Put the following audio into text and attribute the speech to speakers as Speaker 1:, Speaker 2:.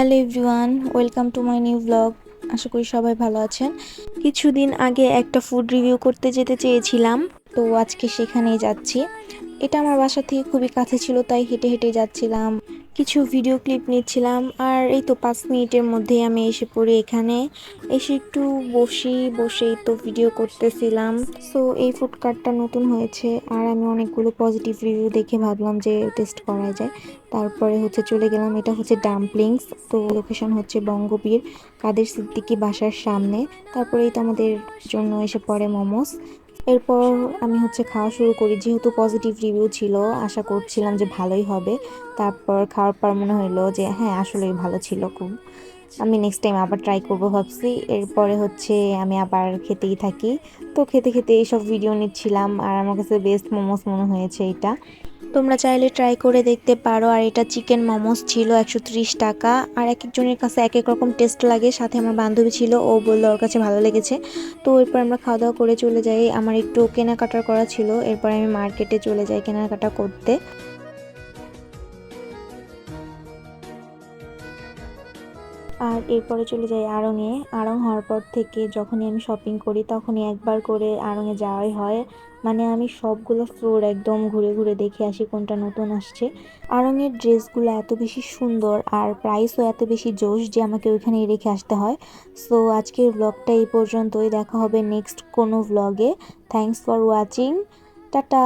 Speaker 1: Hello everyone, welcome to my new blog. আশা করি সবাই ভালো আছেন। কিছুদিন আগে একটা ফুড রিভিউ করতে যেতে চেয়েছিলাম, তো আজকে সেখানেই যাচ্ছি। এটা আমার বাসা থেকে খুবই কাছে ছিল, তাই হেঁটে হেঁটে যাচ্ছিলাম। কিছু ভিডিও ক্লিপ নিচ্ছিলাম। আর এই তো পাঁচ মিনিটের মধ্যেই আমি এসে পড়ি এখানে। এসে একটু বসি, বসেই তো ভিডিও করতেছিলাম। সো এই ফুড কার্টটা নতুন হয়েছে। আর আমি অনেকগুলো পজিটিভ রিভিউ দেখে ভাবলাম যে টেস্ট করা যায়। তারপরে হচ্ছে চলে গেলাম। এটা হচ্ছে ডাম্পলিংস তো লোকেশন হচ্ছে বঙ্গবীর কাদের সিদ্দিকি বাসার সামনে। তারপরেই তো আমাদের জন্য এসে পড়ে মোমোস এরপর আমি হচ্ছে খাওয়া শুরু করি। যেহেতু পজিটিভ রিভিউ ছিল, আশা করছিলাম যে ভালোই হবে। তারপর খাওয়ার পর মনে হলো যে হ্যাঁ আসলেই ভালো ছিল খুব। আমি নেক্সট টাইম আবার ট্রাই করব ভাবছি। এরপরে হচ্ছে আমি আবার খেতেই থাকি। তো খেতে খেতে এইসব ভিডিও নিচ্ছিলাম। আর আমার কাছে বেস্ট মোমোস মনে হয়েছে এটা তোমরা চাইলে ট্রাই করে দেখতে পারো। আর এটা চিকেন মোমোস ছিল একশো ত্রিশ টাকা। আর এক একজনের কাছে এক এক রকম টেস্ট লাগে। সাথে আমার বান্ধবী ছিল, ও বলল ওর কাছে ভালো লেগেছে। তো এরপর আমরা খাওয়া দাওয়া করে চলে যাই। আমার একটু কেনাকাটার করা ছিল। এরপর আমি মার্কেটে চলে যাই কেনাকাটা করতে। আর এরপরে চলে যাই আড়ংয়ে আড়ং হওয়ার পর থেকে যখনই আমি শপিং করি, তখনই একবার করে আড়ংয়ে যাওয়াই হয়। মানে আমি সবগুলো ফ্লোর একদম ঘুরে ঘুরে দেখে আসি কোনটা নতুন আসছে। আড়ংয়ের ড্রেসগুলো এত বেশি সুন্দর আর প্রাইসও এত বেশি জোশ যে আমাকে ওইখানেই রেখে আসতে হয়। সো আজকের ব্লগটা এই পর্যন্তই। দেখা হবে নেক্সট কোনো ব্লগে থ্যাংকস ফর ওয়াচিং টাটা!